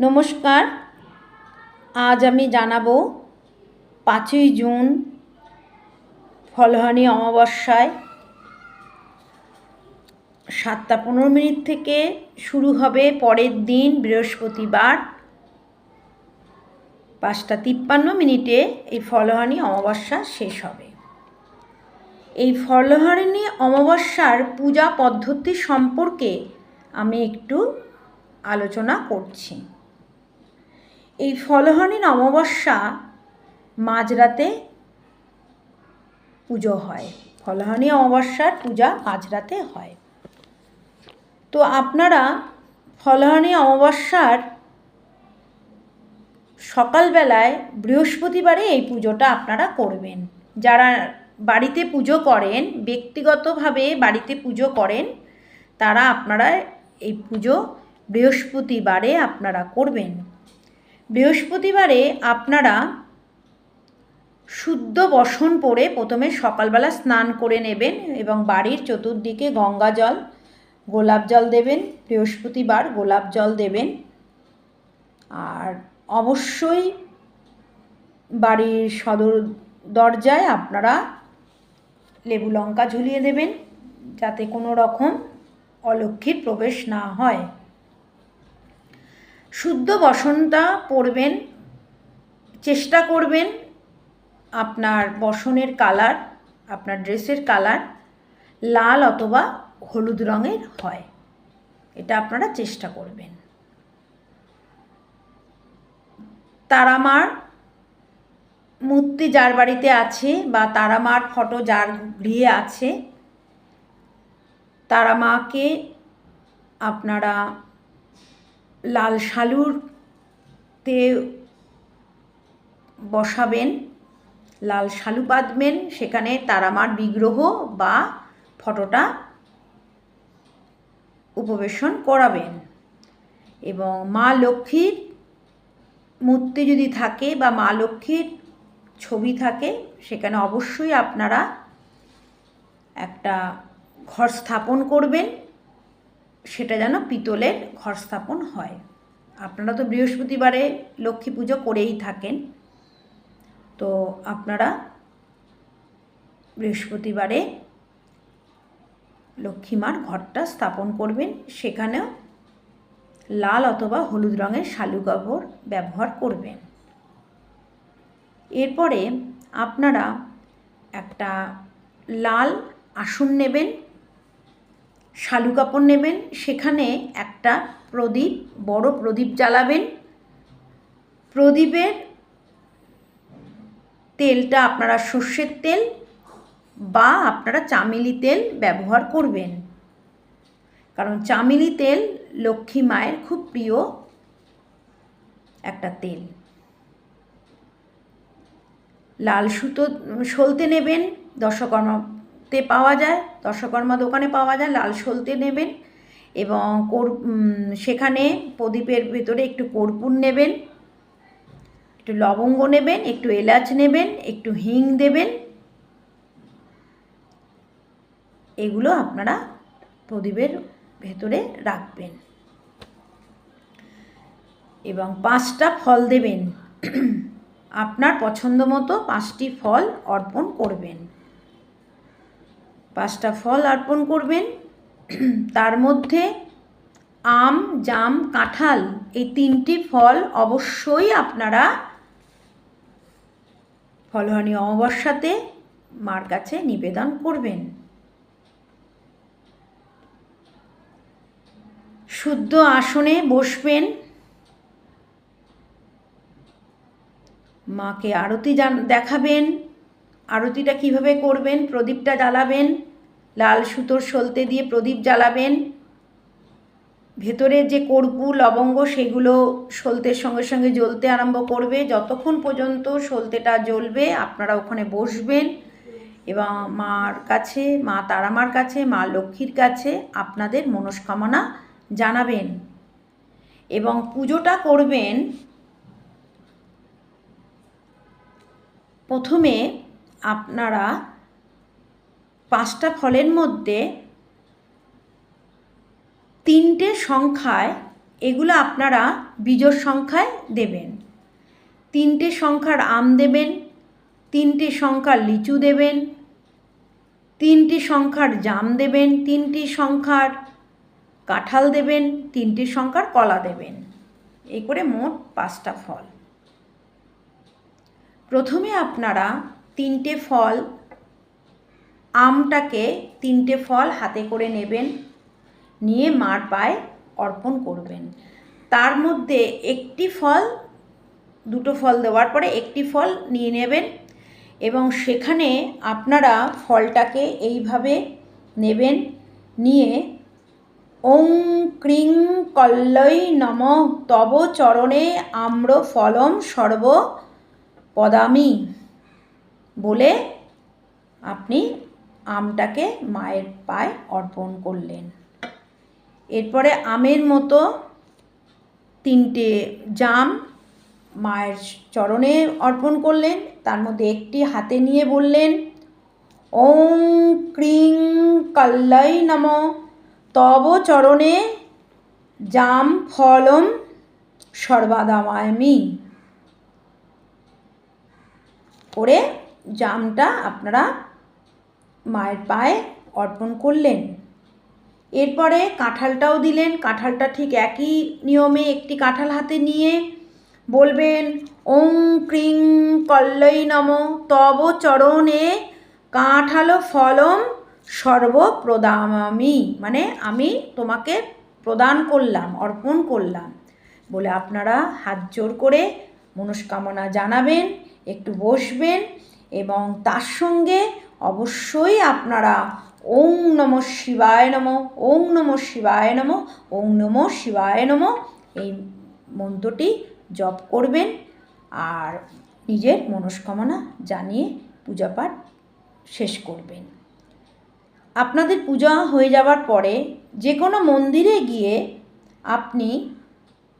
নমস্কার। আজ আমি জানাব পাঁচই জুন ফলহানি অমাবস্যায় সাতটা পনেরো মিনিট থেকে শুরু হবে পরের দিন বৃহস্পতিবার পাঁচটা তিপ্পান্ন মিনিটে এই ফলহানি অমাবস্যা শেষ হবে। এই ফলহারিণী অমাবস্যার পূজা পদ্ধতি সম্পর্কে আমি একটু আলোচনা করছি। এই ফলহানির অমাবস্যা মাঝরাতে পুজো হয়। ফলহানি অমাবস্যার পূজা মাঝরাতে হয়। তো আপনারা ফলহানি অমাবস্যার সকালবেলায় বৃহস্পতিবারে এই পুজোটা আপনারা করবেন। যারা বাড়িতে পুজো করেন, ব্যক্তিগতভাবে বাড়িতে পুজো করেন, তারা আপনারা এই পুজো বৃহস্পতিবারে আপনারা করবেন। বৃহস্পতিবারে আপনারা শুদ্ধ বসন পরে প্রথমে সকালবেলা স্নান করে নেবেন এবং বাড়ির চতুর্দিকে গঙ্গা জল, গোলাপ জল দেবেন, বৃহস্পতিবার গোলাপ জল দেবেন। আর অবশ্যই বাড়ির সদর দরজায় আপনারা লেবু লঙ্কা ঝুলিয়ে দেবেন যাতে কোনো রকম অলক্ষীর প্রবেশ না হয়। শুদ্ধ বসনটা পরবেন, চেষ্টা করবেন আপনার বসনের কালার, আপনার ড্রেসের কালার লাল অথবা হলুদ রঙের হয়। এটা আপনারা চেষ্টা করবেন। তারামার মূর্তি যার বাড়িতে আছে বা তারামার ফটো যার গৃহে আছে, তারামাকে আপনারা লাল শালুরতে বসাবেন, লাল শালু বাঁধবেন, সেখানে তারামার বিগ্রহ বা ফটোটা উপবেশন করাবেন। এবং মা লক্ষ্মীর মূর্তি যদি থাকে বা মা লক্ষ্মীর ছবি থাকে, সেখানে অবশ্যই আপনারা একটা ঘর স্থাপন করবেন। সেটা যেন পিতলের ঘর স্থাপন হয়। আপনারা তো বৃহস্পতিবারে লক্ষ্মী পুজো করেই থাকেন। তো আপনারা বৃহস্পতিবারে লক্ষ্মীমার ঘরটা স্থাপন করবেন। সেখানেও লাল অথবা হলুদ রঙের শালু গোবর ব্যবহার করবেন। এরপরে আপনারা একটা লাল আসন নেবেন। শালু কাপড় নেবেন, সেখানে একটা প্রদীপ, বড় প্রদীপ জ্বালাবেন। প্রদীপের তেলটা আপনারা সর্ষের তেল বা আপনারা চামেলি তেল ব্যবহার করবেন। কারণ চামেলি তেল লক্ষ্মী মায়ের খুব প্রিয় একটা তেল। লাল সুতো সলতে নেবেন দশকর্মাতে পাওয়া যায় দশকর্মা দোকানে পাওয়া যায়, লাল সলতে নেবেন এবং কর সেখানে প্রদীপের ভেতরে একটু কর্পূর নেবেন, একটু লবঙ্গ নেবেন, একটু এলাচ নেবেন, একটু হিং দেবেন। এগুলো আপনারা প্রদীপের ভেতরে রাখবেন। এবং পাঁচটা ফল দেবেন। আপনার পছন্দ মতো পাঁচটি ফল অর্পণ করবেন। পাঁচটা ফল অর্পণ করবেন। তার মধ্যে আম, জাম, কাঁঠাল এই তিনটি ফল অবশ্যই আপনারা ফলহানি অমাবস্যাতে মার কাছে নিবেদন করবেন। শুদ্ধ আসনে বসবেন। মাকে আরতি দেখাবেন। আরতিটা কীভাবে করবেন, প্রদীপটা জ্বালাবেন। লাল সুতোর সলতে দিয়ে প্রদীপ জ্বালাবেন। ভেতরের যে কর্পূর, লবঙ্গ, সেগুলো সলতের সঙ্গে সঙ্গে জ্বলতে আরম্ভ করবে। যতক্ষণ পর্যন্ত সলতেটা জ্বলবে, আপনারা ওখানে বসবেন এবং মার কাছে, মা তারামার কাছে, মা লক্ষ্মীর কাছে আপনাদের মনস্কামনা জানাবেন। এবং পুজোটা করবেন প্রথমে আপনারা পাঁচটা ফলের মধ্যে তিনটে সংখ্যায় এগুলো আপনারা বিজোড় সংখ্যায় দেবেন। তিনটে সংখ্যার আম দেবেন, তিনটে সংখ্যার লিচু দেবেন, তিনটি সংখ্যার জাম দেবেন, তিনটি সংখ্যার কাঁঠাল দেবেন, তিনটি সংখ্যার কলা দেবেন। এই করে মোট পাঁচটা ফল। প্রথমে আপনারা তিনটে ফল আমটাকে তিনটে ফল হাতে করে নেবেন, নিয়ে মার পায়ে অর্পণ করবেন। তার মধ্যে একটি ফল, দুটো ফল দেওয়ার পরে একটি ফল নিয়ে নেবেন এবং সেখানে আপনারা ফলটাকে এইভাবে নেবেন, নিয়ে ওং ক্রিং কল্লৈ নম তব চরণে আম্র ফলম সর্ব পদামি বলে আপনি আমটাকে মায়ের পায়ে অর্পণ করলেন। এরপরে আমের মতো তিনটে জাম মায়ের চরণে অর্পণ করলেন, তার মধ্যে একটি হাতে নিয়ে বললেন ওং ক্রিং কাল্লাই নম, তব চরণে জাম ফলম সর্বাদামায়মি। করে জামটা আপনারা মায়ের পায়ে অর্পণ করলেন। এরপরে কাঁঠালটাও দিলেন। কাঁঠালটা ঠিক একই নিয়মে একটি কাঁঠাল হাতে নিয়ে বলবেন, ওং ক্রিং কল্লৈ নম, তব চরণে কাঁঠালো ফলম সর্বপ্রদামামি। মানে আমি তোমাকে প্রদান করলাম, অর্পণ করলাম বলে আপনারা হাত জোর করে মনস্কামনা জানাবেন, একটু বসবেন এবং তার সঙ্গে অবশ্যই আপনারা ওং নম শিবায় নম ওং নম শিবায় নম ওং নম শিবায় নম এই মন্ত্রটি জপ করবেন আর নিজের মনস্কামনা জানিয়ে পূজাপাঠ শেষ করবেন। আপনাদের পূজা হয়ে যাওয়ার পরে যে কোনো মন্দিরে গিয়ে আপনি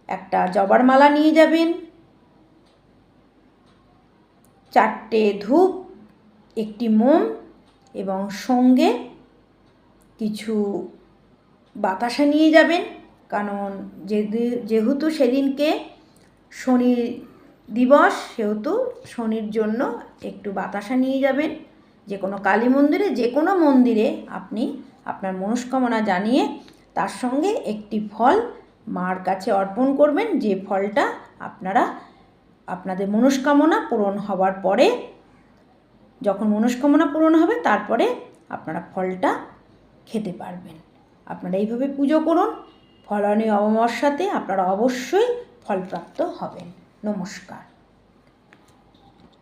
একটা জবার মালা নিয়ে যাবেন। চারটে ধূপ একটি মোম এবং সঙ্গে কিছু বাতাসা নিয়ে যাবেন। কারণ যেহেতু সেদিনকে শনি দিবস, সেহেতু শনির জন্য একটু বাতাসা নিয়ে যাবেন। যে কোনো কালী মন্দিরে, যে কোনো মন্দিরে আপনি আপনার মনস্কামনা জানিয়ে তার সঙ্গে একটি ফল মার কাছে অর্পণ করবেন। যে ফলটা আপনারা, আপনাদের মনস্কামনা পূরণ হওয়ার পরে যখন মনস্কামনা পূরণ হবে, তারপরে আপনারা ফলটা খেতে পারবেন। আপনারা এইভাবে পুজো করুন, ফলানি অমাবস্যাতে আপনারা অবশ্যই ফলপ্রাপ্ত হবেন। নমস্কার।